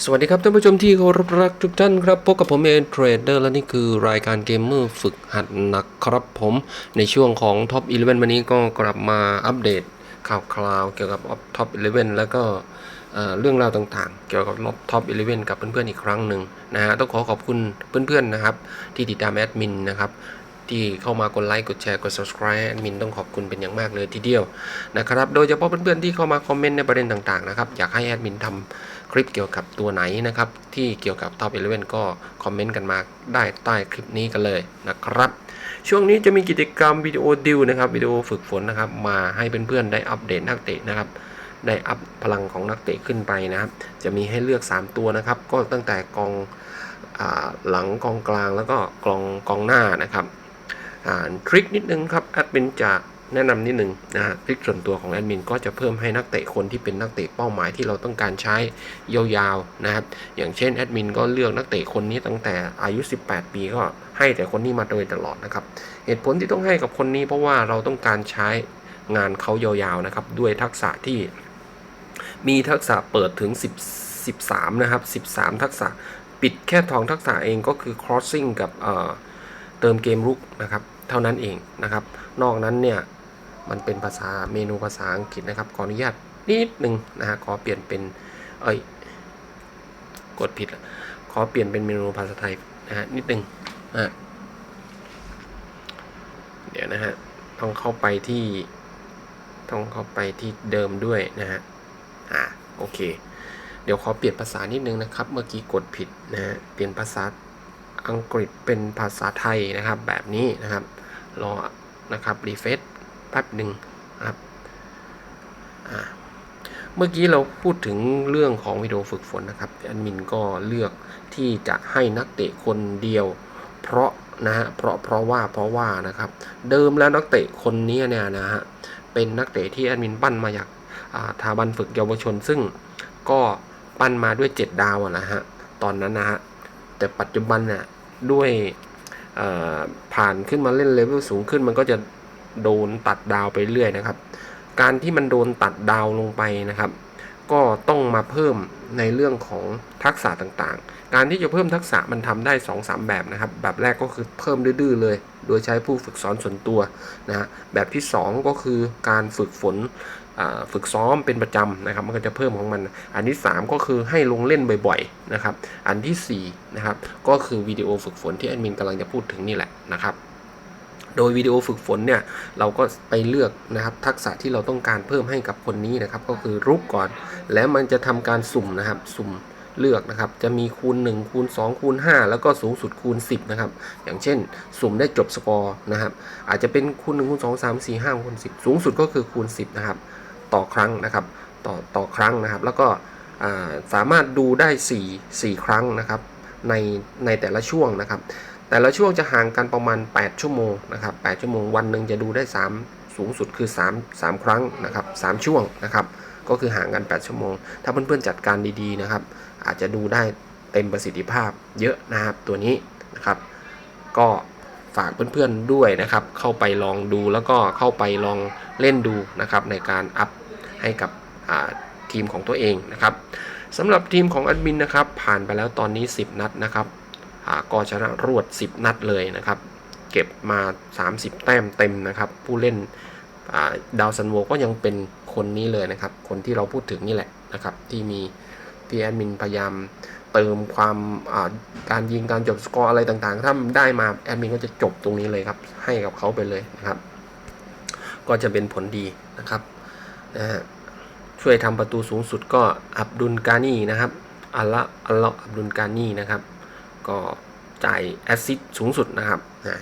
สวัสดีครับท่านผู้ชมที่เคารพรักทุกท่านครับพบกับผมเองเทรดเดอร์และนี่คือรายการเกมเมอร์ฝึกหัดหนักครับผมในช่วงของท็อป11 วันนี้ก็กลับมาอัปเดตข่าวคราวเกี่ยวกับท็อป11 แล้วก็เรื่องราวต่างๆ เกี่ยวกับรอบท็อป11 กับเพื่อนๆอีกครั้งหนึ่งนะฮะต้องขอขอบคุณเพื่อนๆนะครับ ที่ติดตามแอดมินนะครับที่เข้ามากดไลค์กดแชร์กด subscribe แอดมินต้องขอบคุณเป็นอย่างมากเลยทีเดียวนะครับ โดยเฉพาะเพื่อนๆที่เข้ามาคอมเมนต์ในประเด็นต่างๆนะครับ อยากให้แอดมินทำ คลิปเกี่ยวกับตัวไหนนะครับ ที่เกี่ยวกับ Top 11 ก็คอมเมนต์กันมาได้ใต้คลิปนี้กันเลยนะครับ ช่วงนี้จะมีกิจกรรมวิดีโอดิวนะครับวิดีโอฝึกฝนนะครับ มาให้เพื่อนๆได้อัปเดตนักเตะนะครับ ได้อัพพลังของนักเตะขึ้นไปนะครับ จะมีให้เลือก 3 ตัวนะครับ ก็ตั้งแต่กองอหลังกองกลางแล้วก็กองกองหน้านะครับทริคนิดนึงครับแอดมินจะ แนะนำนิดนึงนะฮะทริคส่วนตัวของแอดมินก็จะเพิ่มให้นักเตะคนที่เป็นนักเตะเป้าหมายที่เราต้องการใช้ยาวๆนะครับ อย่างเช่นแอดมินก็เลือกนักเตะคนนี้ตั้งแต่อายุ 18 ปีก็ให้แต่คนนี้มาโดยตลอดนะครับ เหตุผลที่ต้องให้กับคนนี้เพราะว่าเราต้องการใช้งานเขายาวๆนะครับ ด้วยทักษะที่มีทักษะเปิดถึง 10 13 นะครับ 13 ทักษะปิดแค่ทองทักษะเองก็คือ crossing กับเอ่อเติมเกมรุกนะครับ เท่านั้นเองนะครับ นอกนั้นเนี่ย มันเป็นภาษาเมนูภาษาอังกฤษนะครับ ขออนุญาตนิดหนึ่งนะฮะขอเปลี่ยนเป็นเอ้ยกดผิดละขอเปลี่ยนเป็นเมนูภาษาไทยนะฮะนิดหนึ่งนะฮะเดี๋ยวนะฮะต้องเข้าไปที่ต้องเข้าไปที่เดิมด้วยนะฮะอ่าโอเค เดี๋ยวขอเปลี่ยนภาษานิดนึงนะครับ เมื่อกี้กดผิดนะฮะเปลี่ยนภาษาอังกฤษเป็นภาษาไทยนะครับ แบบนี้นะครับรอนะครับรีเฟซ แป๊บหนึ่งครับเมื่อกี้เราพูดถึงเรื่องของวิดีโอฝึกฝนนะครับแอดมินก็เลือกที่จะให้นักเตะคนเดียว เพราะนะฮะเพราะเพราะว่าเพราะว่านะครับ เดิมแล้วนักเตะคนนี้เนี่ยนะฮะเป็นนักเตะที่แอดมินปั้นมาจากอ่าสถาบันฝึกเยาวชน ซึ่งก็ปั้นมาด้วย 7 ดาวนะฮะตอนนั้นนะฮะแต่ปัจจุบันน่ะด้วยผ่านขึ้นมาเล่นเลเวลสูงขึ้นมันก็จะ โดนตัดดาวไปเรื่อยนะครับ การที่มันโดนตัดดาวลงไปนะครับ ก็ต้องมาเพิ่มในเรื่องของทักษะต่างๆ การที่จะเพิ่มทักษะมันทำได้ 2-3 แบบนะครับ แบบแรกก็คือเพิ่มดื้อๆเลย โดยใช้ผู้ฝึกสอนส่วนตัวนะฮะแบบที่ 2 ก็คือการฝึกฝนฝึกซ้อมเป็นประจำนะครับ มันก็จะเพิ่มของมัน อันที่ 3 ก็คือให้ลงเล่นบ่อยๆนะครับ อันทีสี่4นะครับก็คือวิดีโอฝึกฝนที่แอดมินกำลังจะพูดถึงนี่แหละนะครับ โดยวิดีโอฝึกฝนเนี่ยเราก็ไปเลือกนะครับทักษะที่เราต้องการเพิ่มให้กับคนนี้นะครับ ก็คือรุกก่อน แล้วมันจะทำการสุ่มนะครับ สุ่มเลือกนะครับ จะมีคูณ 1 คูณ 2 คูณ 5 แล้วก็สูงสุดคูณ 10 นะครับ อย่างเช่น สุ่มได้จบสกอร์นะครับ อาจจะเป็นคูณ 1 คูณ 2 3 4 5คูณ 10 สูงสุดก็คือคูณ 10 นะครับ ต่อครั้งนะครับ ต่อต่อครั้งนะครับ แล้วก็สามารถดูได้ 4 4 ครั้งนะครับในในแต่ละช่วงนะครับ แต่ละช่วงจะห่างกันประมาณ 8 ชั่วโมงนะครับ8ชั่วโมงวันหนึ่งจะดูได้ 3 สูงสุดคือ 3 3 ครั้งนะครับ3ช่วงนะครับ ก็คือห่างกัน 8 ชั่วโมง ถ้าเพื่อนๆจัดการดีๆนะครับ อาจจะดูได้เต็มประสิทธิภาพเยอะนะครับตัวนี้นะครับ ก็ฝากเพื่อนๆด้วยนะครับ เข้าไปลองดูแล้วก็เข้าไปลองเล่นดูนะครับ ในการอัพให้กับทีมของตัวเองนะครับสำหรับทีมของแอดมินนะครับ ผ่านไปแล้วตอนนี้ 10 นัดนะครับ ก็ชนะรวด 10 นัดเลยนะครับ เก็บมา 30 แต้มเต็มนะครับ ผู้เล่นาดาวซันโวก็ยังเป็นคนนี้เลยนะครับ คนที่เราพูดถึงนี่แหละนะครับ ที่มีที่แอดมินพยายามเติมความาการยิงการจบสกอร์อะไรต่างๆ ถ้าได้มาแอดมินก็จะจบตรงนี้เลยครับ ให้กับเขาไปเลยนะครับ ก็จะเป็นผลดีนะครับนะฮะช่วยทำประตูสูงสุดก็อับดุลกานีนะครับอัลละอัลลอฮ์อับดุลกานีนะครับ ก็จ่ายแอสซิสสูงสุดนะครับนะ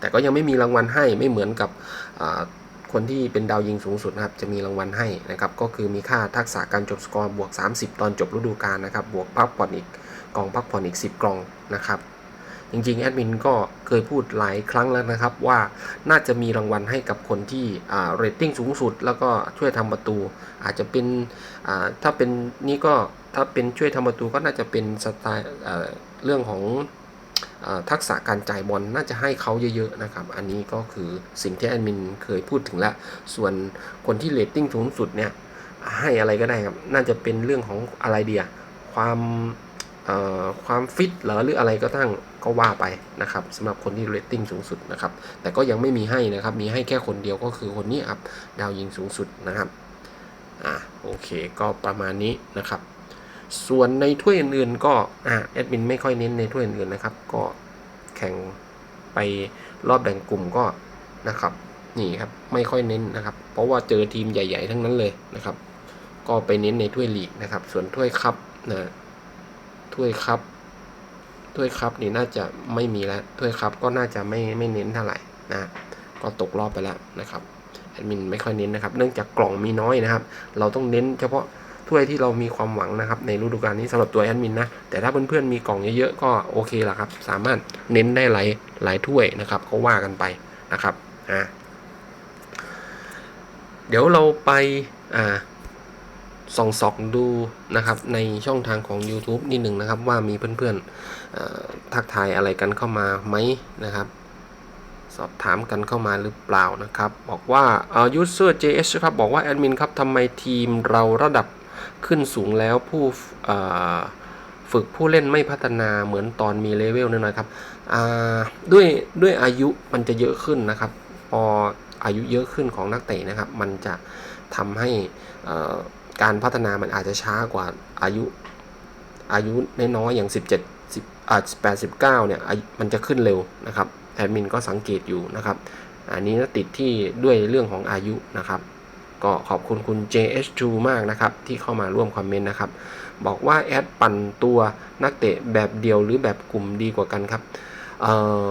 แต่ก็ยังไม่มีรางวัลให้ไม่เหมือนกับคนที่เป็นดาวยิงสูงสุดนะครับจะมีรางวัลให้นะครับก็คือมีค่าทักษะการจบสกอร์บวก 30 ตอนจบฤดูกาลนะครับบวกพักผ่อนอีกกองพักผ่อนอีก 10 กล่องนะครับจริงๆ แอดมินก็เคยพูดหลายครั้งแล้วนะครับว่าน่าจะมีรางวัลให้กับคนที่เรตติ้งสูงสุด แล้วก็ช่วยทำประตู อาจจะเป็นถ้าเป็นนี่ก็ ถ้าเป็นช่วยทำประตูก็น่าจะเป็นสไตล์เรื่องของอทักษะการจ่ายบอลน่าจะให้เขาเยอะๆนะครับ อันนี้ก็คือสิ่งที่แอดมินเคยพูดถึงแล้ว ส่วนคนที่เรตติ้งสูงสุดเนี่ยให้อะไรก็ได้ครับ น่าจะเป็นเรื่องของอะไรเดียความความฟิตหรอหรืออะไรก็ตั้งก็ว่าไปนะครับสำหรับคนที่เรตติ้งสูงสุดนะครับ แต่ก็ยังไม่มีให้นะครับ มีให้แค่คนเดียวก็คือคนนี้ครับ ดาวยิงสูงสุดนะครับ อ่าโอเค ก็ประมาณนี้นะครับ ส่วนในถ้วยอื่นๆ ก็อ่าแอดมินไม่ค่อยเน้นในถ้วยอื่นๆนะครับ ก็แข่งไปรอบแบ่งกลุ่มก็นะครับ นี่ครับไม่ค่อยเน้นนะครับ เพราะว่าเจอทีมใหญ่ ๆ ทั้งนั้นเลยนะครับ ก็ไปเน้นในถ้วยลีกนะครับ ส่วนถ้วยคัพนะถ้วยคัพถ้วยคัพนี่น่าจะไม่มีแล้วถ้วยคัพก็น่าจะไม่ไม่เน้นเท่าไหร่นะก็ตกรอบไปแล้วนะครับแอดมินไม่ค่อยเน้นนะครับ เนื่องจากกล่องมีน้อยนะครับ เราต้องเน้นเฉพาะ ถ้วยที่เรามีความหวังนะครับ ในฤดูกาลนี้สำหรับตัวแอดมินนะ แต่ถ้าเพื่อนๆมีกล่องเยอะๆก็โอเคละครับ สามารถเน้นได้หลายหลายถ้วยนะครับเขาว่ากันไปนะครับอ่าเดี๋ยวเราไปอ่าส่องสอกดูนะครับในช่องทางของ YouTube นิดหนึ่งนะครับ ว่ามีเพื่อนๆเอ่อทักทายอะไรกันเข้ามาไหมนะครับ สอบถามกันเข้ามาหรือเปล่านะครับ บอกว่าเอ่อ user js ครับ บอกว่าแอดมินครับทำไมทีมเราระดับ ขึ้นสูงแล้วผู้ฝึกผู้เล่นไม่พัฒนาเหมือนตอนมีเลเวลน้อยๆครับด้วยด้วยอายุมันจะเยอะขึ้นนะครับ พออายุเยอะขึ้นของนักเตะนะครับ มันจะทำให้การพัฒนามันอาจจะช้ากว่าอายุอายุน้อยๆอย่าง 17 10อ่า18 19เนี่ยมันจะขึ้นเร็วนะครับแอดมินก็สังเกตอยู่นะครับ อันนี้ติดที่ด้วยเรื่องของอายุนะครับ ก็ขอบคุณคุณ JH2 มากนะครับ ที่เข้ามาร่วมคอมเมนต์นะครับ บอกว่าแอดปั่นตัวนักเตะแบบเดียวหรือแบบกลุ่มดีกว่ากันครับ เอ่อ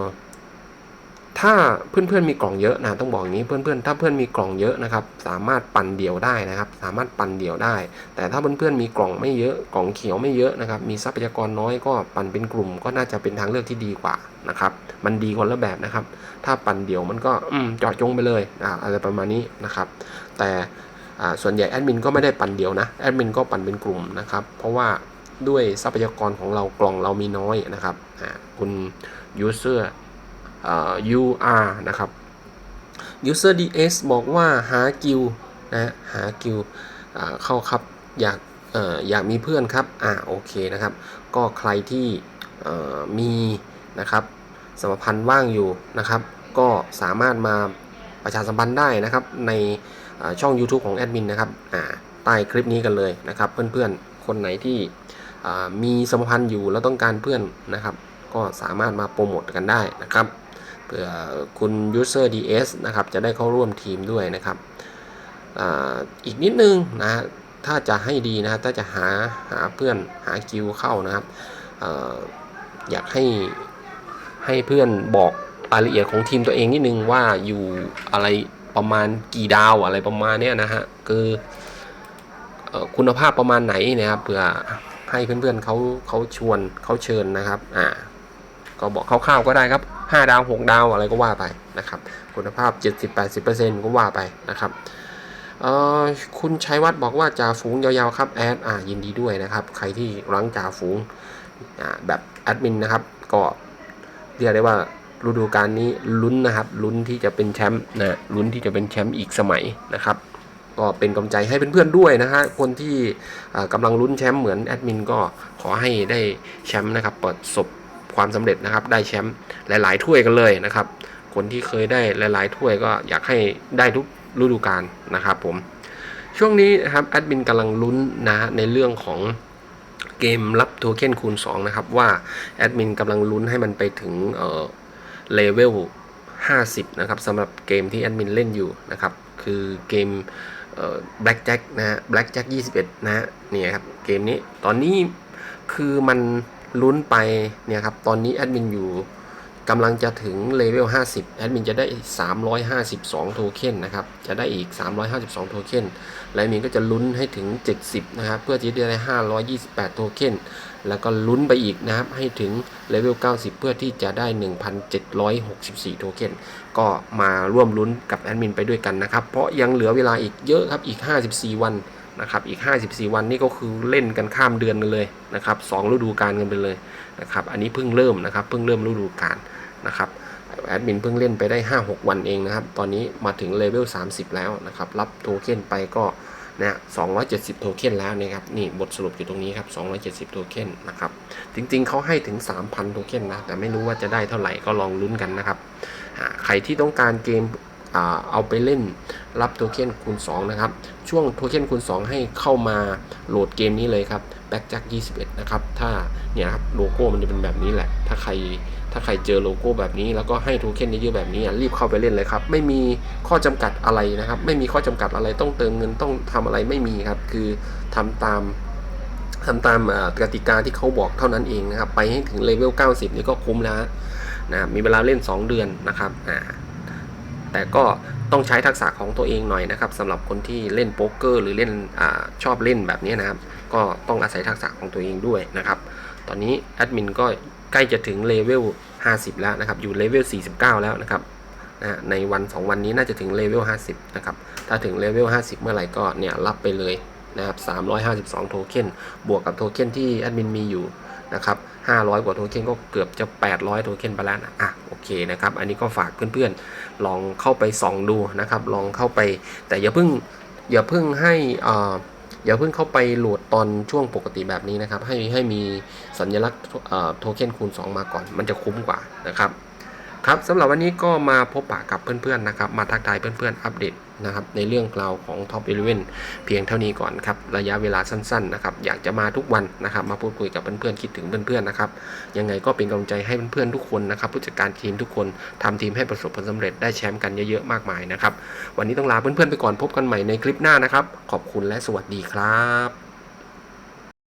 ถ้าเพื่อนๆมีกล่องเยอะนะต้องบอกอย่างนี้เพื่อนๆถ้าเพื่อนมีกล่องเยอะนะครับสามารถปั่นเดี่ยวได้นะครับ สามารถปั่นเดี่ยวได้ แต่ถ้าเพื่อนๆมีกล่องไม่เยอะกล่องเขียวไม่เยอะนะครับ มีทรัพยากรน้อยก็ปั่นเป็นกลุ่ม ก็น่าจะเป็นทางเลือกที่ดีกว่านะครับ มันดีคนละแบบนะครับ ถ้าปั่นเดี่ยวมันก็อืมเจาะจงไปเลยอ่าอะไรประมาณนี้นะครับ แต่ส่วนใหญ่แอดมินก็ไม่ได้ปั่นเดี่ยวนะแอดมินก็ปั่นเป็นกลุ่มนะครับเพราะว่าด้วยทรัพยากรของเรากล่องเรามีน้อยนะครับคุณ user อ่า UR นะครับ user ds บอกว่าหากิลนะหากิลอ่าเข้าครับอยากออยากมีเพื่อนครับ อ่าโอเคนะครับ ก็ใครที่มีนะครับสมพันธ์ว่างอยู่นะครับ ก็สามารถมาประชาสัมพันธ์ได้นะครับในช่อง YouTube ของแอดมินนะครับใต้คลิปนี้กันเลยนะครับ เพื่อนๆ คนไหนที่มีสมพันธ์อยู่แล้วต้องการเพื่อนนะครับ ก็สามารถมาโปรโมทกันได้นะครับ ผื่อคุณ user ds นะครับจะได้เข้าร่วมทีมด้วยนะครับอ,อีกนิดนึงนะถ้าจะให้ดีนะถ้าจะหาหาเพื่อนหาคิวเข้านะครับออยากให้ให้เพื่อนบอกรายละเอียดของทีมตัวเองนิดนึงว่าอยู่อะไรประมาณกี่ดาวอะไรประมาณเนี้ยนะฮะคือเอ่อคุณภาพประมาณไหนนะครับเผื่อให้เพื่อนๆเขาเขาชวนเขาเชิญนะครับอ่าก็บอกคร่าวๆก็ได้ครับ 5 ดาว 6 ดาวอะไรก็ว่าไปนะครับ คุณภาพ 70-80%ก็ว่าไปนะครับคุณชัยวัฒน์บอกว่าจ่าฝูงยาวๆครับแอดอ่ายินดีด้วยนะครับ ใครที่รังจ่าฝูงแบบแอดมินนะครับ ก็เรียกได้ว่าฤดูกาลนี้ลุ้นนะครับลุ้นที่จะเป็นแชมป์นะลุ้นที่จะเป็นแชมป์อีกสมัยนะครับ ก็เป็นกำลังใจให้เพื่อนๆด้วยนะฮะคนที่กำลังลุ้นแชมป์เหมือนแอดมินก็ขอให้ได้แชมป์นะครับเปิดศพ ความสำเร็จนะครับ ได้แชมป์หลาย ๆ ถ้วยกันเลยนะครับ คนที่เคยได้หลาย ๆ ถ้วยก็อยากให้ได้ทุกฤดูกาลนะครับผมช่วงนี้นะครับแอดมินกำลังลุ้นนะในเรื่องของเกมรับโทเค็นคูณ 2 นะครับ ว่าแอดมินกำลังลุ้นให้มันไปถึงเออเลเวล 50 นะครับสำหรับเกมที่แอดมินเล่นอยู่นะครับ คือเกมเอ่อ Black Jack นะฮะ Black Jack 21 นะฮะนี่ครับ เกมนี้ตอนนี้คือมัน ลุ้นไปเนี่ยครับตอนนี้แอดมินอยู่กำลังจะถึงเลเวล 50 แอดมินจะได้ 352 โทเค็นนะครับ จะได้อีก 352 โทเค็นและแอดมินก็จะลุ้นให้ถึง 70 นะครับ เพื่อที่จะได้ 528 โทเค็นแล้วก็ลุ้นไปอีกนะครับ ให้ถึงเลเวล 90 เพื่อที่จะได้ 1,764 โทเค็นก็มาร่วมลุ้นกับแอดมินไปด้วยกันนะครับ เพราะยังเหลือเวลาอีกเยอะครับ อีก 54 วัน นะครับอีก 54 วันนี่ก็คือเล่นกันข้ามเดือนกันเลยนะครับสองฤดูกาลกันไปเลยนะครับอันนี้เพิ่งเริ่มนะครับเพิ่งเริ่มฤดูกาลนะครับแอดมินเพิ่งเล่นไปได้ 5-6 วันเองนะครับ ตอนนี้มาถึงเลเวล 30 แล้วนะครับ รับโทเค็นไปก็นะ270 โทเค็นแล้วนะครับ นี่บทสรุปอยู่ตรงนี้ครับ 270 โทเค็นนะครับ จริงๆ เขาให้ถึง 3,000 โทเค็นนะ แต่ไม่รู้ว่าจะได้เท่าไหร่ก็ลองลุ้นกันนะครับ ใครที่ต้องการเกม เอาไปเล่นรับโทเค็นคูณ 2 นะครับ ช่วงโทเค็นคูณ 2 ให้เข้ามาโหลดเกมนี้เลยครับ Blackjack 21 นะครับ ถ้าเนี่ยครับโลโก้มันจะเป็นแบบนี้แหละ ถ้าใครถ้าใครเจอโลโก้แบบนี้ แล้วก็ให้โทเค็นเยอะๆแบบนี้รีบเข้าไปเล่นเลยครับ ไม่มีข้อจำกัดอะไรนะครับ ไม่มีข้อจำกัดอะไรต้องเติมเงินต้องทำอะไรไม่มีครับ คือทำตามทำตามกติกาที่เขาบอกเท่านั้นเองนะครับ ไปให้ถึงเลเวล 90 นี่ก็คุ้มแล้วนะมีเวลาเล่น 2 เดือนนะครับอ่า แต่ก็ต้องใช้ทักษะของตัวเองหน่อยนะครับสำหรับคนที่เล่นโป๊กเกอร์หรือเล่นอชอบเล่นแบบนี้นะครับ ก็ต้องอาศัยทักษะของตัวเองด้วยนะครับ ตอนนี้แอดมินก็ใกล้จะถึงเลเวล 50 แล้วนะครับ อยู่เลเวล 49 แล้วนะครับนะในวัน 2 วันนี้น่าจะถึงเลเวล 50 นะครับ ถ้าถึงเลเวล 50 เมื่อไหร่ก็เนี่ยรับไปเลยนะครับ 352 โทเค็นบวกกับโทเค็นที่แอดมินมีอยู่ นะครับ500 กว่าโทเค็นก็เกือบจะ 800 โทเค็นไปแล้วนะอะโอเคนะครับ อันนี้ก็ฝากเพื่อนๆลองเข้าไปส่องดูนะครับ ลองเข้าไป แต่อย่าเพิ่งอย่าเพิ่งให้อ่าอย่าเพิ่งเข้าไปโหลดตอนช่วงปกติแบบนี้นะครับ ให้ให้มีสัญลักษณ์โทเค็นคูณ 2 มาก่อน มันจะคุ้มกว่านะครับ ครับสำหรับวันนี้ก็มาพบปะกับเพื่อนๆนะครับ มาทักทายเพื่อนๆอัปเดตนะครับในเรื่องราวของ Top 11 เพียงเท่านี้ก่อนครับ ระยะเวลาสั้นๆนะครับอยากจะมาทุกวันนะครับ มาพูดคุยกับเพื่อนๆคิดถึงเพื่อนๆนะครับยังไงก็เป็นกำลังใจให้เพื่อนๆทุกคนนะครับ ผู้จัดการทีมทุกคนทำทีมให้ประสบผลสำเร็จได้แชมป์กันเยอะๆมากมายนะครับ วันนี้ต้องลาเพื่อนๆไปก่อนพบกันใหม่ในคลิปหน้านะครับ ขอบคุณและสวัสดีครับ